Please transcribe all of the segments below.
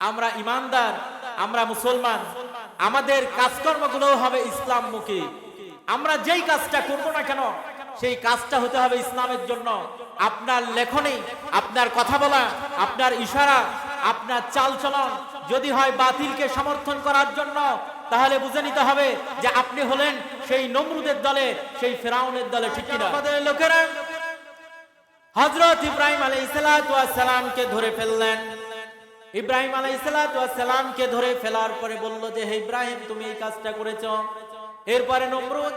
আমরা ইমানদার, আমরা মুসলমান, আমাদের কাজকর্মগুলো হবে ইসলাম ইসলামমুখী। আমরা যেই কাজটা করব না কেন, সেই কাজটা হতে হবে ইসলামের জন্য। আপনার লেখনী, আপনার কথা বলা, আপনার ইশারা, আপনার চালচলন যদি হয় বাতিলকে সমর্থন করার জন্য, তাহলে বুঝে নিতে হবে যে আপনি হলেন সেই নমরুদের দলে, সেই ফেরাউনের দলে, ঠিক লোকেরা হজরত ইব্রাহিম আলাই সালামকে ধরে ফেললেন। ইব্রাহিম আলাই সালামকে ধরে ফেলার পরে বলল যে, হে ইব্রাহিম, তুমি এই কাজটা করেছ। এরপরে নমরুদ,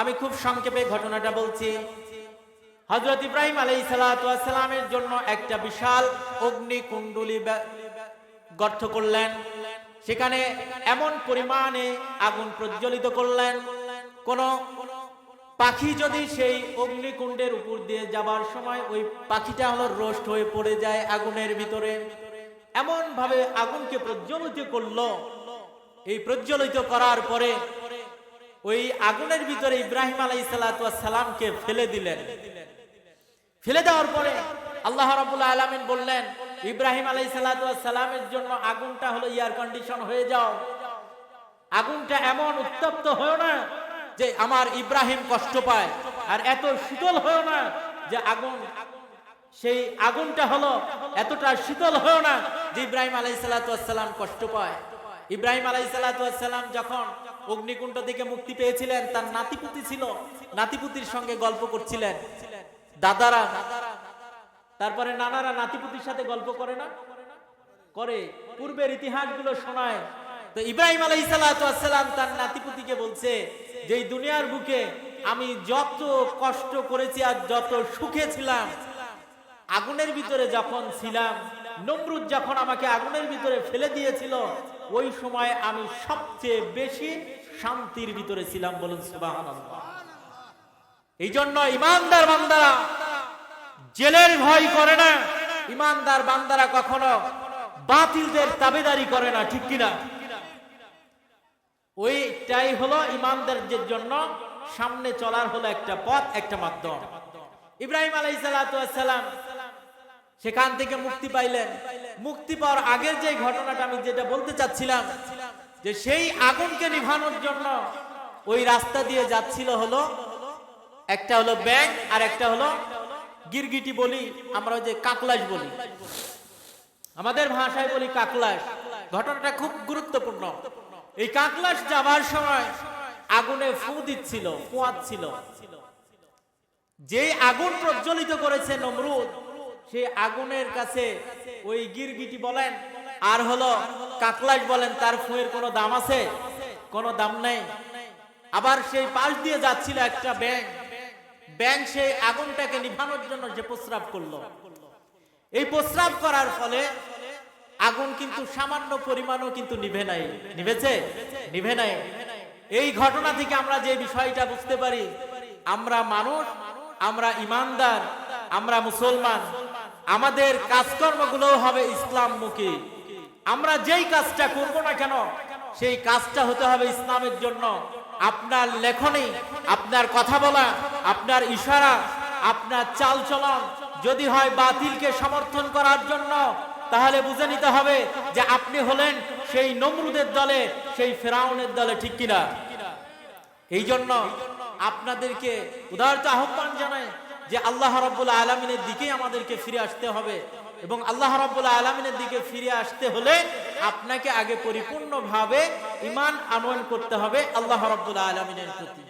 আমি খুব সংক্ষেপে ঘটনাটা বলছি। হজরত ইব্রাহিম আলাই সালামের জন্য একটা বিশাল অগ্নি কুণ্ডলী গর্ত করলেন। সেখানে এমন পরিমাণে আগুন প্রজ্বলিত করলেন, কোন পাখি যদি সেই অগ্নিকুণ্ডের উপর দিয়ে যাবার সময় ওই পাখিটা হলো রোস্ট হয়ে পড়ে যায় আগুনের ভিতরে। এমন ভাবে আগুনকে প্রজ্বলিত করল। এই প্রজ্বলিত করার পরে ওই আগুনের ভিতরে ইব্রাহিম আলাই ফেলে দিলেন। ফেলে দেওয়ার পরে আল্লাহ রাবুল্লাহ আলমিন বললেন, ইব্রাহিম আলাই সালামের জন্য আগুনটা হলো এয়ার কন্ডিশন হয়ে যাও। আগুনটা এমন উত্তপ্ত হয় না যে আমার ইব্রাহিম কষ্ট পায়, আর এত শীতল হয় না যে আগুন সেই আগুনটা হলো এতটা শীতল হয় না যে ইব্রাহিম আলাই সালাম কষ্ট পায়। ইব্রাহিম আলাই সালাম যখন অগ্নিকুণ্ড থেকে মুক্তি পেয়েছিলেন, তার নাতিপুতি ছিল। নাতিপুতির সঙ্গে গল্প করছিলেন। দাদারা, তারপরে নানারা নাতিপুতির সাথে গল্প করে না? করে। পূর্বের ইতিহাসগুলো শোনায়। তো ইব্রাহিম আলাইসালাম তার নাতিপুতিকে বলছে যে দুনিয়ার বুকে আমি যত কষ্ট করেছি আর যত সুখে ছিলাম আগুনের ভিতরে যখন ছিলাম, নমরুদ যখন আমাকে আগুনের ভিতরে ফেলে দিয়েছিল, ওই সময় আমি সবচেয়ে বেশি শান্তির ভিতরে ছিলাম বলুন এই জন্য ইমানদার বান্দারা, জেলের ভয় করে না, ইমানদার বান্দারা কখনো বাতিলদের তাবেদারি করে না, ঠিক কিনা? ওইটাই হলো ইমানদারদের জন্য সামনে চলার হলো একটা পথ, একটা মাধ্যম। ইব্রাহিম আলাই সালাম সেখান থেকে মুক্তি পাইলেন। মুক্তি পাওয়ার আগের যে ঘটনাটা আমি যেটা বলতে চাচ্ছিলাম, যে সেই আগুনকে নিভানোর জন্য ওই রাস্তা দিয়ে যাচ্ছিল হলো, একটা হলো ব্যাগ আর একটা হলো গিরগিটি বলি, আমরা ওই যে কাকলাস বলি। আমাদের ভাষায় বলি কাকলাস ঘটনাটা খুব গুরুত্বপূর্ণ। এই কাকলাস যাবার সময় আগুনে ফু দিচ্ছিল পোয়াচ্ছিল যে আগুন প্রজ্বলিত করেছে নমরুদ সেই আগুনের কাছে ওই গিরগিটি বলেন, আর হলো কাকলাস বলেন, তার ফুয়ের কোনো দাম আছে? কোনো দাম নেই। আবার সেই পাশ দিয়ে যাচ্ছিল একটা ব্যাংক ব্যাংক সেই আগুনটাকে নিভানোর জন্য যে প্রস্রাব করল। এই প্রস্রাব করার ফলে আগুন কিন্তু সামান্য পরিমাণও কিন্তু নিভে নাই। নিভেছে? নিভে নাই। এই ঘটনা থেকে আমরা যে বিষয়টা বুঝতে পারি, আমরা মানুষ, আমরা ইমানদার, আমরা মুসলমান। আমাদের কাজকর্মগুলো হবে ইসলাম ইসলামমুখী। আমরা যেই কাজটা করব না কেন, সেই কাজটা হতে হবে ইসলামের জন্য। আপনার লেখনী, আপনার কথা বলা, আপনার ইশারা, আপনার চালচলন যদি হয় বাতিলকে সমর্থন করার জন্য, তাহলে বুঝে নিতে হবে যে আপনি হলেন সেই নমরুদের দলে, সেই ফেরাউনের দলে, ঠিক কিনা? এই জন্য আপনাদেরকে উদাহরণ আহ্বান জানাই যে আল্লাহ রব্বুল্লাহ আলমিনের দিকেই আমাদেরকে ফিরে আসতে হবে। এবং আল্লাহ রব্বুল্লাহ আলমিনের দিকে ফিরে আসতে হলে আপনাকে আগে পরিপূর্ণভাবে ইমান আনয়ন করতে হবে আল্লাহ রব্বুল্লাহ আলমিনের প্রতি।